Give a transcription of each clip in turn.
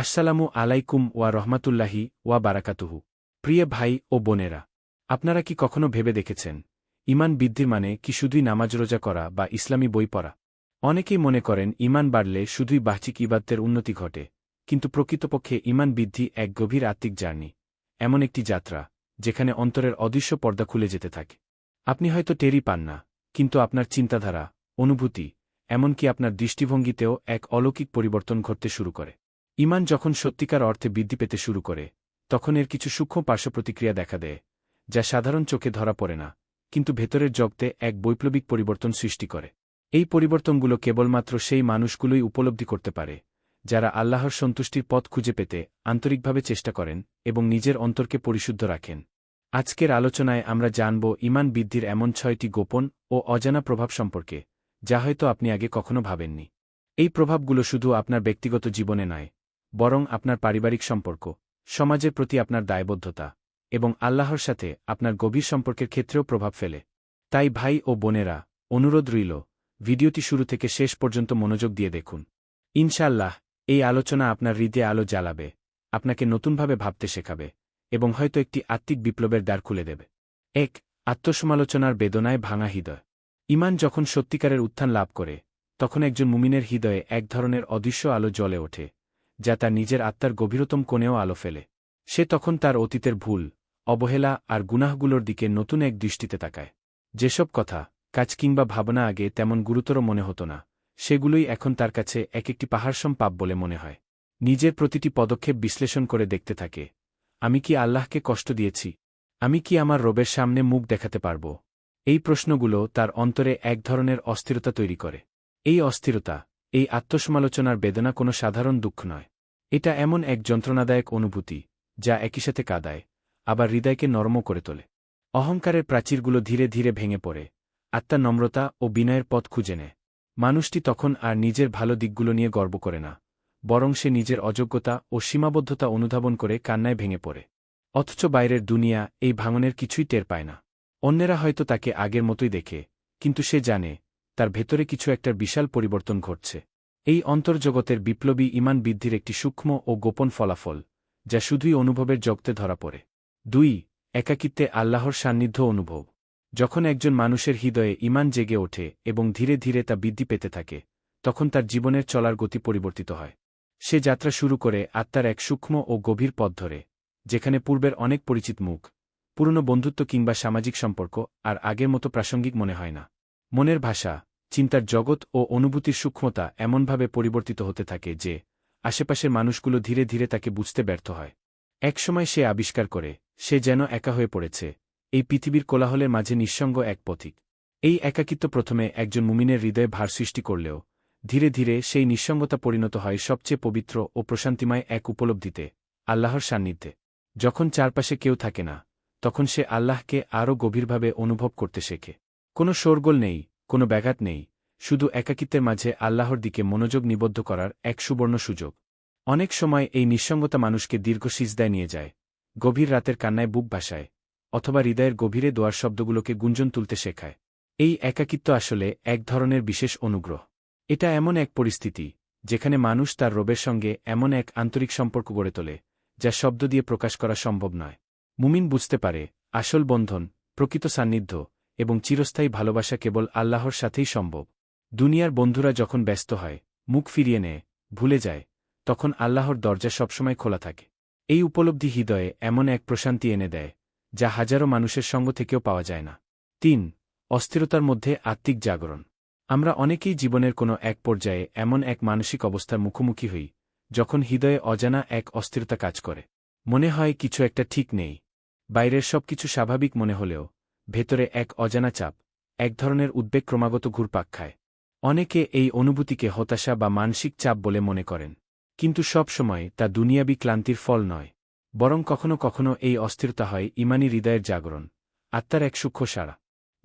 আসসালামু আলাইকুম ওয়া রহমাতুল্লাহি ওয়া বারাকাতুহু। প্রিয় ভাই ও বোনেরা, আপনারা কি কখনো ভেবে দেখেছেন ইমান বৃদ্ধির মানে কি শুধুই নামাজ রোজা করা বা ইসলামী বই পড়া? অনেকেই মনে করেন ইমান বাড়লে শুধুই বাহ্যিক ইবাদ্যের উন্নতি ঘটে, কিন্তু প্রকৃতপক্ষে ইমান বৃদ্ধি এক গভীর আত্মিক জার্নি, এমন একটি যাত্রা, যেখানে অন্তরের অদৃশ্য পর্দা খুলে যেতে থাকে। আপনি হয়তো টেরই পান না, কিন্তু আপনার চিন্তাধারা, অনুভূতি, এমনকি আপনার দৃষ্টিভঙ্গিতেও এক অলৌকিক পরিবর্তন ঘটতে শুরু করে। ইমান যখন সত্যিকার অর্থে বৃদ্ধি পেতে শুরু করে, তখন এর কিছু সূক্ষ্ম পার্শ্বপ্রতিক্রিয়া দেখা দেয়, যা সাধারণ চোখে ধরা পড়ে না, কিন্তু ভেতরের জগতে এক বৈপ্লবিক পরিবর্তন সৃষ্টি করে। এই পরিবর্তনগুলো কেবলমাত্র সেই মানুষগুলোই উপলব্ধি করতে পারে, যারা আল্লাহর সন্তুষ্টির পথ খুঁজে পেতে আন্তরিকভাবে চেষ্টা করেন এবং নিজের অন্তরকে পরিশুদ্ধ রাখেন। আজকের আলোচনায় আমরা জানব ইমান বৃদ্ধির এমন ছয়টি গোপন ও অজানা প্রভাব সম্পর্কে, যা হয়তো আপনি আগে কখনো ভাবেননি। এই প্রভাবগুলো শুধু আপনার ব্যক্তিগত জীবনে নয় বরং আপনার পারিবারিক সম্পর্ক, সমাজের প্রতি আপনার দায়বদ্ধতা, এবং আল্লাহর সাথে আপনার গভীর সম্পর্কের ক্ষেত্রেও প্রভাব ফেলে। তাই ভাই ও বোনেরা, অনুরোধ রইল, ভিডিওটি শুরু থেকে শেষ পর্যন্ত মনোযোগ দিয়ে দেখুন। ইনশাল্লাহ এই আলোচনা আপনার হৃদয়ে আলো জ্বালাবে, আপনাকে নতুনভাবে ভাবতে শেখাবে, এবং হয়তো একটি আত্মিক বিপ্লবের দ্বার খুলে দেবে। এক, আত্মসমালোচনার বেদনায় ভাঙা হৃদয়। ইমান যখন সত্যিকারের উত্থান লাভ করে, তখন একজন মুমিনের হৃদয়ে এক ধরনের অদৃশ্য আলো জ্বলে ওঠে। যা তার নিজের আত্মার গভীরতম কোণেও আলো ফেলে। সে তখন তার অতীতের ভুল, অবহেলা আর গুনাহগুলোর দিকে নতুন এক দৃষ্টিতে তাকায়। যেসব কথা, কাজ কিংবা ভাবনা আগে তেমন গুরুতর মনে হতো না, সেগুলোই এখন তার কাছে এক একটি পাহাড়সম পাপ বলে মনে হয়। নিজের প্রতিটি পদক্ষেপ বিশ্লেষণ করে দেখতে থাকে, আমি কি আল্লাহকে কষ্ট দিয়েছি? আমি কি আমার রবের সামনে মুখ দেখাতে পারব? এই প্রশ্নগুলো তার অন্তরে এক ধরনের অস্থিরতা তৈরি করে। এই অস্থিরতা এই আত্মসমালোচনার বেদনা কোনো সাধারণ দুঃখ নয়। এটা এমন এক যন্ত্রণাদায়ক অনুভূতি, যা একই সাথে কাদায়, আবার হৃদয়কে নরম করে তোলে। অহংকারের প্রাচীরগুলো ধীরে ধীরে ভেঙে পড়ে, আত্মা নম্রতা ও বিনয়ের পথ খুঁজে নেয়। মানুষটি তখন আর নিজের ভালো দিকগুলো নিয়ে গর্ব করে না, বরং সে নিজের অযোগ্যতা ও সীমাবদ্ধতা অনুধাবন করে কান্নায় ভেঙে পড়ে। অথচ বাইরের দুনিয়া এই ভাঙনের কিছুই টের পায় না। অন্যেরা হয়তো তাকে আগের মতোই দেখে, কিন্তু সে জানে তার ভেতরে কিছু একটা বিশাল পরিবর্তন ঘটছে। এই অন্তর্জগতের বিপ্লবী ইমান বৃদ্ধির একটি সূক্ষ্ম ও গোপন ফলাফল, যা শুধুই অনুভবের জগতে ধরা পড়ে। দুই, একাকিত্বে আল্লাহর সান্নিধ্য অনুভব। যখন একজন মানুষের হৃদয়ে ইমান জেগে ওঠে এবং ধীরে ধীরে তা বৃদ্ধি পেতে থাকে, তখন তার জীবনের চলার গতি পরিবর্তিত হয়। সে যাত্রা শুরু করে আত্মার এক সূক্ষ্ম ও গভীর পথ ধরে, যেখানে পূর্বের অনেক পরিচিত মুখ, পুরনো বন্ধুত্ব কিংবা সামাজিক সম্পর্ক আর আগের মতো প্রাসঙ্গিক মনে হয় না। মনের ভাষা, চিন্তার জগৎ ও অনুভূতির সূক্ষ্মতা এমনভাবে পরিবর্তিত হতে থাকে যে, আশেপাশের মানুষগুলো ধীরে ধীরে তাকে বুঝতে ব্যর্থ হয়। একসময় সে আবিষ্কার করে, সে যেন একা হয়ে পড়েছে, এই পৃথিবীর কোলাহলের মাঝে নিঃসঙ্গ এক পথিক। এই একাকিত্ব প্রথমে একজন মুমিনের হৃদয়ে ভার সৃষ্টি করলেও, ধীরে ধীরে সেই নিঃসঙ্গতা পরিণত হয় সবচেয়ে পবিত্র ও প্রশান্তিময় এক উপলব্ধিতে, আল্লাহর সান্নিধ্যে। যখন চারপাশে কেউ থাকে না, তখন সে আল্লাহকে আরও গভীরভাবে অনুভব করতে শেখে। কোনো শোরগোল নেই, কোনো ব্যাঘাত নেই, শুধু একাকিত্বের মাঝে আল্লাহর দিকে মনোযোগ নিবদ্ধ করার এক সুবর্ণ সুযোগ। অনেক সময় এই নিঃসঙ্গতা মানুষকে দীর্ঘ সিজদায় নিয়ে যায়, গভীর রাতের কান্নায় বুক ভাসায় অথবা হৃদয়ের গভীরে দোয়ার শব্দগুলোকে গুঞ্জন তুলতে শেখায়। এই একাকিত্ব আসলে এক ধরনের বিশেষ অনুগ্রহ। এটা এমন এক পরিস্থিতি, যেখানে মানুষ তার রবের সঙ্গে এমন এক আন্তরিক সম্পর্ক গড়ে তোলে, যা শব্দ দিয়ে প্রকাশ করা সম্ভব নয়। মুমিন বুঝতে পারে, আসল বন্ধন, প্রকৃত সান্নিধ্য এবং চিরস্থায়ী ভালোবাসা কেবল আল্লাহর সাথেই সম্ভব। দুনিয়ার বন্ধুরা যখন ব্যস্ত হয়, মুখ ফিরিয়ে নেয়, ভুলে যায়, তখন আল্লাহর দরজা সবসময় খোলা থাকে। এই উপলব্ধি হৃদয়ে এমন এক প্রশান্তি এনে দেয়, যা হাজারো মানুষের সঙ্গ থেকেও পাওয়া যায় না। তিন, অস্থিরতার মধ্যে আত্মিক জাগরণ। আমরা অনেকেই জীবনের কোনো এক পর্যায়ে এমন এক মানসিক অবস্থার মুখোমুখি হই, যখন হৃদয়ে অজানা এক অস্থিরতা কাজ করে। মনে হয় কিছু একটা ঠিক নেই। বাইরের সব কিছু স্বাভাবিক মনে হলেও ভেতরে এক অজানা চাপ, এক ধরনের উদ্বেগ ক্রমাগত ঘুরপাক খায়। অনেকে এই অনুভূতিকে হতাশা বা মানসিক চাপ বলে মনে করেন। কিন্তু সব সময় তা দুনিয়াবি ক্লান্তির ফল নয়, বরং কখনো কখনো এই অস্থিরতা হয় ইমানি হৃদয়ের জাগরণ, আত্মার এক সূক্ষ্ম সারা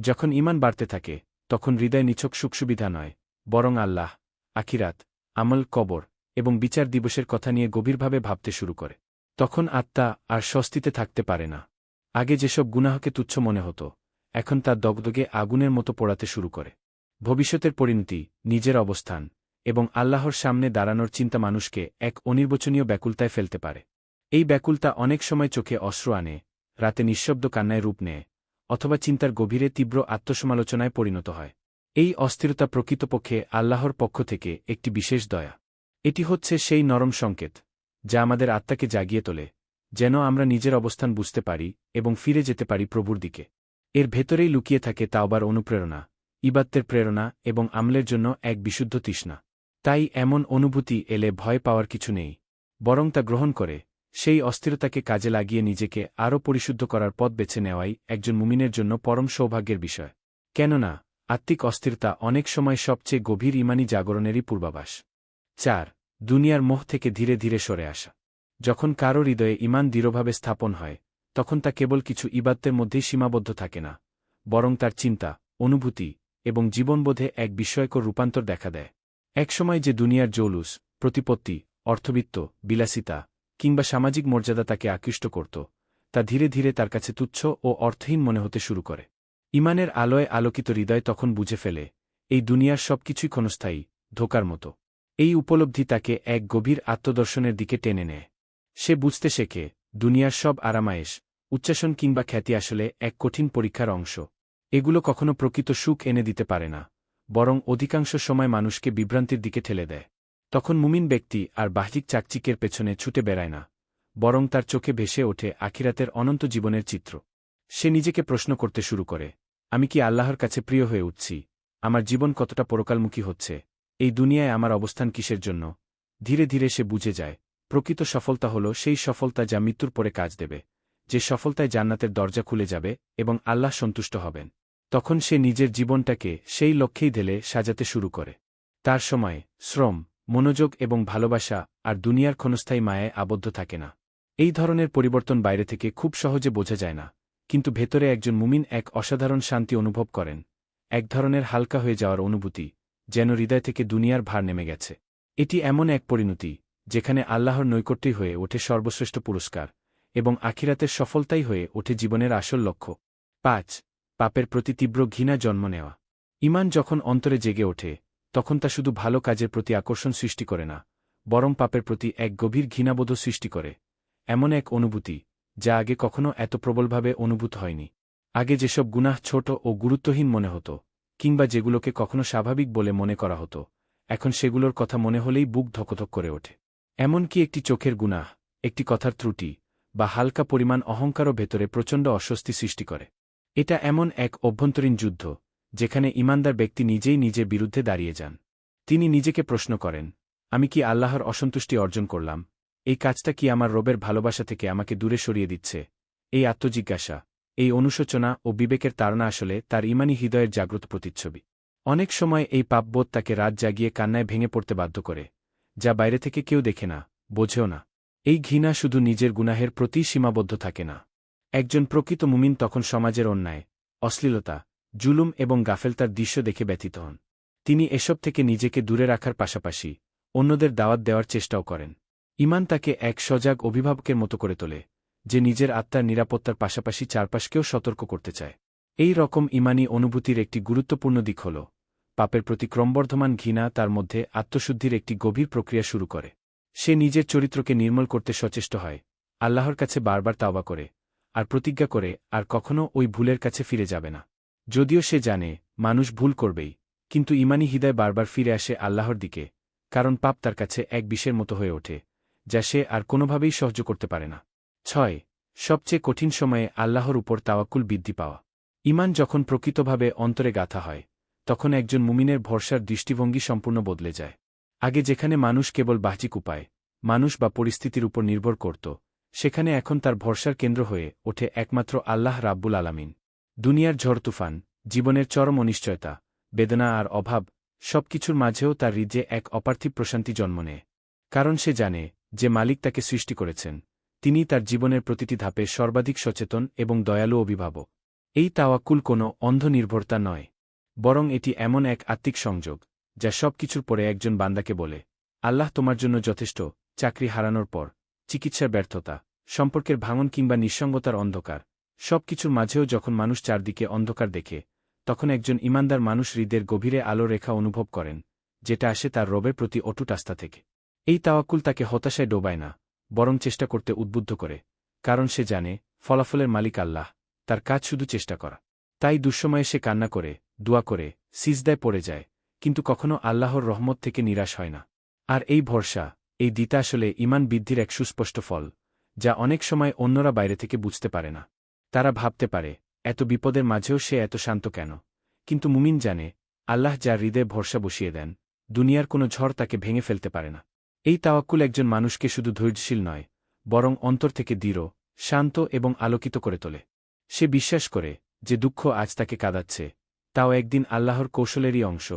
যখন ইমান বাড়তে থাকে, তখন হৃদয় নিছক সুখসুবিধা নয়, বরং আল্লাহ, আখিরাত, আমল, কবর এবং বিচার দিবসের কথা নিয়ে গভীরভাবে ভাবতে শুরু করে। তখন আত্মা আর স্বস্তিতে থাকতে পারে না। আগে যেসব গুনাহকে তুচ্ছ মনে হতো, এখন তার দগদগে আগুনের মতো পোড়াতে শুরু করে। ভবিষ্যতের পরিণতি, নিজের অবস্থান এবং আল্লাহর সামনে দাঁড়ানোর চিন্তা মানুষকে এক অনির্বচনীয় ব্যাকুলতায় ফেলতে পারে। এই ব্যাকুলতা অনেক সময় চোখে অশ্রু আনে, রাতে নিঃশব্দ কান্নায় রূপ নেয় অথবা চিন্তার গভীরে তীব্র আত্মসমালোচনায় পরিণত হয়। এই অস্থিরতা প্রকৃতপক্ষে আল্লাহর পক্ষ থেকে একটি বিশেষ দয়া। এটি হচ্ছে সেই নরম সংকেত, যা আমাদের আত্মাকে জাগিয়ে তোলে যেন আমরা নিজের অবস্থান বুঝতে পারি এবং ফিরে যেতে পারি প্রভুর দিকে। এর ভেতরেই লুকিয়ে থাকে তাওবার অনুপ্রেরণা ইবাত্তের প্রেরণা এবং আমলের জন্য এক বিশুদ্ধ তৃষ্ণা। তাই এমন অনুভূতি এলে ভয় পাওয়ার কিছু নেই, বরং তা গ্রহণ করে, সেই অস্থিরতাকে কাজে লাগিয়ে নিজেকে আরও পরিশুদ্ধ করার পথ বেছে নেওয়াই একজন মুমিনের জন্য পরম সৌভাগ্যের বিষয়। কেননা, আত্মিক অস্থিরতা অনেক সময় সবচেয়ে গভীর ইমানি জাগরণেরই পূর্বাভাস। চার, দুনিয়ার মোহ থেকে ধীরে ধীরে সরে আসা। যখন কারও হৃদয়ে ইমান দৃঢ়ভাবে স্থাপন হয়, তখন তা কেবল কিছু ইবাদ্যের মধ্যেই সীমাবদ্ধ থাকে না, বরং তার চিন্তা, অনুভূতি এবং জীবনবোধে এক বিস্ময়কর রূপান্তর দেখা দেয়। একসময় যে দুনিয়ার জৌলুস, প্রতিপত্তি, অর্থবিত্ত, বিলাসিতা কিংবা সামাজিক মর্যাদা তাকে আকৃষ্ট করত, তা ধীরে ধীরে তার কাছে তুচ্ছ ও অর্থহীন মনে হতে শুরু করে। ইমানের আলোয় আলোকিত হৃদয় তখন বুঝে ফেলে, এই দুনিয়ার সবকিছুই ক্ষণস্থায়ী, ধোকার মতো। এই উপলব্ধি তাকে এক গভীর আত্মদর্শনের দিকে টেনে নেয়। সে বুঝতে শেখে, দুনিয়ার সব আরামায়েশ, উচ্চাসন কিংবা খ্যাতি আসলে এক কঠিন পরীক্ষার অংশ। এগুলো কখনো প্রকৃত সুখ এনে দিতে পারে না, বরং অধিকাংশ সময় মানুষকে বিভ্রান্তির দিকে ঠেলে দেয়। তখন মুমিন ব্যক্তি আর বাহ্যিক চাকচিকের পেছনে ছুটে বেড়ায় না, বরং তার চোখে ভেসে ওঠে আখিরাতের অনন্ত জীবনের চিত্র। সে নিজেকে প্রশ্ন করতে শুরু করে, আমি কি আল্লাহর কাছে প্রিয় হয়ে উঠছি? আমার জীবন কতটা পরকালমুখী হচ্ছে? এই দুনিয়ায় আমার অবস্থান কিসের জন্য? ধীরে ধীরে সে বুঝে যায় প্রকৃত সফলতা হল সেই সফলতা যা মৃত্যুর পরে কাজ দেবে, যে সফলতায় জান্নাতের দরজা খুলে যাবে এবং আল্লাহ সন্তুষ্ট হবেন। তখন সে নিজের জীবনটাকে সেই লক্ষ্যেই ঢেলে সাজাতে শুরু করে। তার সময় শ্রম, মনোযোগ এবং ভালোবাসা আর দুনিয়ার ক্ষণস্থায়ী মায়ায় আবদ্ধ থাকে না। এই ধরনের পরিবর্তন বাইরে থেকে খুব সহজে বোঝা যায় না, কিন্তু ভেতরে একজন মুমিন এক অসাধারণ শান্তি অনুভব করেন, এক ধরনের হালকা হয়ে যাওয়ার অনুভূতি, যেন হৃদয় থেকে দুনিয়ার ভার নেমে গেছে। এটি এমন এক পরিণতি যেখানে আল্লাহর নৈকট্যই হয়ে ওঠে সর্বশ্রেষ্ঠ পুরস্কার, এবং আখিরাতের সফলতাই হয়ে ওঠে জীবনের আসল লক্ষ্য। পাঁচ, পাপের প্রতি তীব্র ঘৃণা জন্ম নেওয়া। ইমান যখন অন্তরে জেগে ওঠে, তখন তা শুধু ভালো কাজের প্রতি আকর্ষণ সৃষ্টি করে না, বরং পাপের প্রতি এক গভীর ঘৃণাবোধ সৃষ্টি করে। এমন এক অনুভূতি, যা আগে কখনো এত প্রবলভাবে অনুভূত হয়নি। আগে যেসব গুনাহ ছোট ও গুরুত্বহীন মনে হতো, কিংবা যেগুলোকে কখনো স্বাভাবিক বলে মনে করা হতো, এখন সেগুলোর কথা মনে হলেই বুক ধকধক করে ওঠে। এমনকি একটি চোখের গুনাহ, একটি কথার ত্রুটি, বা হালকা পরিমাণ অহংকারও ভেতরে প্রচণ্ড অস্বস্তি সৃষ্টি করে। এটা এমন এক অভ্যন্তরীণ যুদ্ধ, যেখানে ইমানদার ব্যক্তি নিজেই নিজের বিরুদ্ধে দাঁড়িয়ে যান। তিনি নিজেকে প্রশ্ন করেন, আমি কি আল্লাহর অসন্তুষ্টি অর্জন করলাম? এই কাজটা কি আমার রবের ভালোবাসা থেকে আমাকে দূরে সরিয়ে দিচ্ছে? এই আত্মজিজ্ঞাসা, এই অনুশোচনা ও বিবেকের তাড়না আসলে তার ইমানি হৃদয়ের জাগ্রত প্রতিচ্ছবি। অনেক সময় এই পাপবোধ তাকে রাত জাগিয়ে কান্নায় ভেঙে পড়তে বাধ্য করে। যা বাইরে থেকে কেউ দেখে না, বোঝেও না। এই ঘৃণা শুধু নিজের গুনাহের প্রতি সীমাবদ্ধ থাকে না। একজন প্রকৃত মুমিন তখন সমাজের অন্যায়, অশ্লীলতা, জুলুম এবং গাফেলতার দৃশ্য দেখে ব্যতীত হন। তিনি এসব থেকে নিজেকে দূরে রাখার পাশাপাশি অন্যদের দাওয়াত দেওয়ার চেষ্টাও করেন। ইমান তাকে এক সজাগ অভিভাবকের মতো করে তোলে, যে নিজের আত্মার নিরাপত্তার পাশাপাশি চারপাশকেও সতর্ক করতে চায়। এই রকম ইমানি অনুভূতির একটি গুরুত্বপূর্ণ দিক হল পাপের প্রতি ক্রমবর্ধমান ঘৃণা তার মধ্যে আত্মশুদ্ধির একটি গভীর প্রক্রিয়া শুরু করে। সে নিজের চরিত্রকে নির্মল করতে সচেষ্ট হয়, আল্লাহর কাছে বারবার তাওবা করে, আর প্রতিজ্ঞা করে, আর কখনও ওই ভুলের কাছে ফিরে যাবে না। যদিও সে জানে, মানুষ ভুল করবেই, কিন্তু ইমানি হৃদয় বারবার ফিরে আসে আল্লাহর দিকে, কারণ পাপ তার কাছে এক বিষের মতো হয়ে ওঠে, যা সে আর কোনোভাবেই সহ্য করতে পারে না। ছয়, সবচেয়ে কঠিন সময়ে আল্লাহর উপর তাওয়াক্কুল বৃদ্ধি পাওয়া। ইমান যখন প্রকৃতভাবে অন্তরে গাথা হয় তখন একজন মুমিনের ভরসার দৃষ্টিভঙ্গি সম্পূর্ণ বদলে যায়। আগে যেখানে মানুষ কেবল বাহ্যিক উপায়, মানুষ বা পরিস্থিতির উপর নির্ভর করত, সেখানে এখন তার ভরসার কেন্দ্র হয়ে ওঠে একমাত্র আল্লাহ রাব্বুল আলামিন। দুনিয়ার ঝড় তুফান, জীবনের চরম অনিশ্চয়তা, বেদনা আর অভাব, সবকিছুর মাঝেও তার হৃদয়ে এক অপার্থিব প্রশান্তি জন্ম নেয়। কারণ সে জানে, যে মালিক তাকে সৃষ্টি করেছেন তিনি তার জীবনের প্রতিটি ধাপে সর্বাধিক সচেতন এবং দয়ালু অভিভাবক। এই তাওয়াক্কুল কোনো অন্ধ নির্ভরতা নয়। বরং এটি এমন এক আত্মিক সংযোগ, যা সব কিছুর পরে একজন বান্দাকে বলে, আল্লাহ তোমার জন্য যথেষ্ট, চাকরি হারানোর পর, চিকিৎসার ব্যর্থতা, সম্পর্কের ভাঙন কিংবা নিঃসঙ্গতার অন্ধকার সব কিছুর মাঝেও যখন মানুষ চারদিকে অন্ধকার দেখে, তখন একজন ইমানদার মানুষ হৃদের গভীরে আলো রেখা অনুভব করেন, যেটা আসে তার রবের প্রতি অটুট আস্থা থেকে। এই তাওয়াক্কুল তাকে হতাশায় ডোবায় না, বরং চেষ্টা করতে উদ্বুদ্ধ করে, কারণ সে জানে, ফলাফলের মালিক আল্লাহ, তার কাজ শুধু চেষ্টা করা। তাই দুঃসময়ে সে কান্না করে দোয়া করে, সিজদায় পড়ে যায়, কিন্তু কখনো আল্লাহর রহমত থেকে নিরাশ হয় না। আর এই ভরসা, এই দিতা আসলে ইমান বৃদ্ধির এক সুস্পষ্ট ফল, যা অনেক সময় অন্যরা বাইরে থেকে বুঝতে পারে না। তারা ভাবতে পারে, এত বিপদের মাঝেও সে এত শান্ত কেন? কিন্তু মুমিন জানে, আল্লাহ যার হৃদয়ে ভরসা বসিয়ে দেন, দুনিয়ার কোনো ঝড় তাকে ভেঙে ফেলতে পারে না। এই তাওয়াক্কুল একজন মানুষকে শুধু ধৈর্যশীল নয়, বরং অন্তর থেকে দৃঢ়, শান্ত এবং আলোকিত করে তোলে। সে বিশ্বাস করে, যে দুঃখ আজ তাকে কাঁদাচ্ছে তাও একদিন আল্লাহর কৌশলেরই অংশ,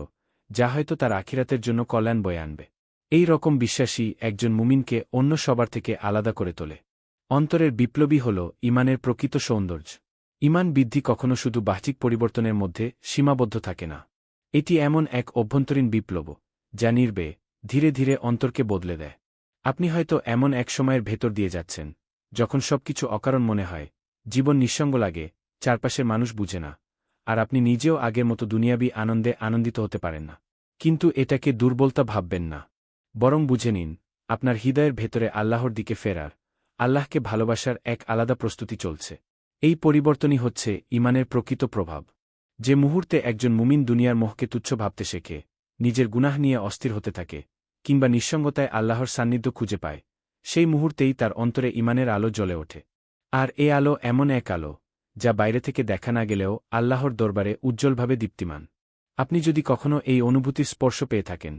যা হয়তো তার আখিরাতের জন্য কল্যাণ বয়ে আনবে। এই রকম বিশ্বাসী একজন মুমিনকে অন্য সবার থেকে আলাদা করে তোলে। অন্তরের বিপ্লবী হল ইমানের প্রকৃত সৌন্দর্য। ইমান বৃদ্ধি কখনো শুধু বাহ্যিক পরিবর্তনের মধ্যে সীমাবদ্ধ থাকে না। এটি এমন এক অভ্যন্তরীণ বিপ্লব, যা নির্বে, ধীরে ধীরে অন্তরকে বদলে দেয়। আপনি হয়তো এমন এক সময়ের ভেতর দিয়ে যাচ্ছেন, যখন সবকিছু অকারণ মনে হয়, জীবন নিঃসঙ্গ লাগে, চারপাশের মানুষ বুঝে না। আর আপনি নিজেও আগের মতো দুনিয়াবি আনন্দে আনন্দিত হতে পারেন না। কিন্তু এটাকে দুর্বলতা ভাববেন না। বরং বুঝে নিন, আপনার হৃদয়ের ভেতরে আল্লাহর দিকে ফেরার, আল্লাহকে ভালোবাসার এক আলাদা প্রস্তুতি চলছে। এই পরিবর্তনই হচ্ছে ইমানের প্রকৃত প্রভাব। যে মুহূর্তে একজন মুমিন দুনিয়ার মোহকে তুচ্ছ ভাবতে শেখে, নিজের গুনাহ নিয়ে অস্থির হতে থাকে, কিংবা নিঃসঙ্গতায় আল্লাহর সান্নিধ্য খুঁজে পায়, সেই মুহূর্তেই তার অন্তরে ইমানের আলো জ্বলে ওঠে। আর এ আলো এমন এক আলো যা বাইরে থেকে দেখা না গেলেও আল্লাহর দরবারে উজ্জ্বলভাবে দীপ্তিমান। আপনি যদি কখনও এই অনুভূতির স্পর্শ পেয়ে থাকেন,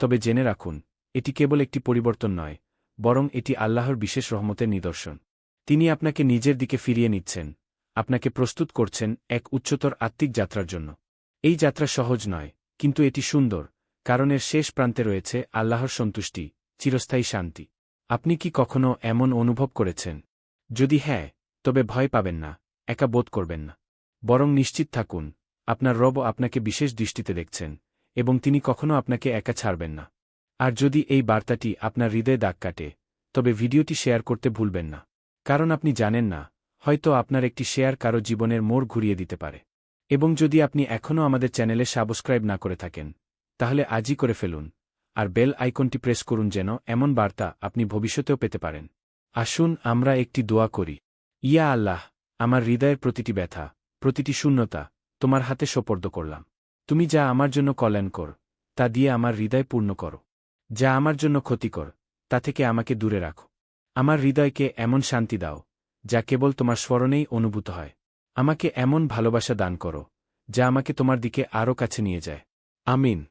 তবে জেনে রাখুন, এটি কেবল একটি পরিবর্তন নয়, বরং এটি আল্লাহর বিশেষ রহমতের নিদর্শন। তিনি আপনাকে নিজের দিকে ফিরিয়ে নিচ্ছেন, আপনাকে প্রস্তুত করছেন এক উচ্চতর আত্মিক যাত্রার জন্য। এই যাত্রা সহজ নয়, কিন্তু এটি সুন্দর, কারণ এর শেষ প্রান্তে রয়েছে আল্লাহর সন্তুষ্টি, চিরস্থায়ী শান্তি। আপনি কি কখনো এমন অনুভব করেছেন? যদি হ্যাঁ তবে ভয় পাবেন না। একা বোধ করবেন না। বরং নিশ্চিত থাকুন, আপনার রব আপনাকে বিশেষ দৃষ্টিতে দেখছেন, এবং তিনি কখনো আপনাকে একা ছাড়বেন না। আর যদি এই বার্তাটি আপনার হৃদয়ে দাগ কাটে, তবে ভিডিওটি শেয়ার করতে ভুলবেন না। কারণ আপনি জানেন না, হয়তো আপনার একটি শেয়ার কারও জীবনের মোড় ঘুরিয়ে দিতে পারে। এবং যদি আপনি এখনও আমাদের চ্যানেলে সাবস্ক্রাইব না করে থাকেন, তাহলে আজই করে ফেলুন, আর বেল আইকনটি প্রেস করুন যেন এমন বার্তা আপনি ভবিষ্যতেও পেতে পারেন। আসুন আমরা একটি দোয়া করি। ইয়া আল্লাহ আমার হৃদয়ের প্রতিটি ব্যথা, প্রতিটি শূন্যতা তোমার হাতে সোপর্দ করলাম। তুমি যা আমার জন্য কল্যাণকর, তা দিয়ে আমার হৃদয় পূর্ণ করো। যা আমার জন্য ক্ষতিকর, তা থেকে আমাকে দূরে রাখো। আমার হৃদয়কে এমন শান্তি দাও, যা কেবল তোমার স্মরণেই অনুভূত হয়। আমাকে এমন ভালোবাসা দান করো, যা আমাকে তোমার দিকে আরও কাছে নিয়ে যায়। আমিন।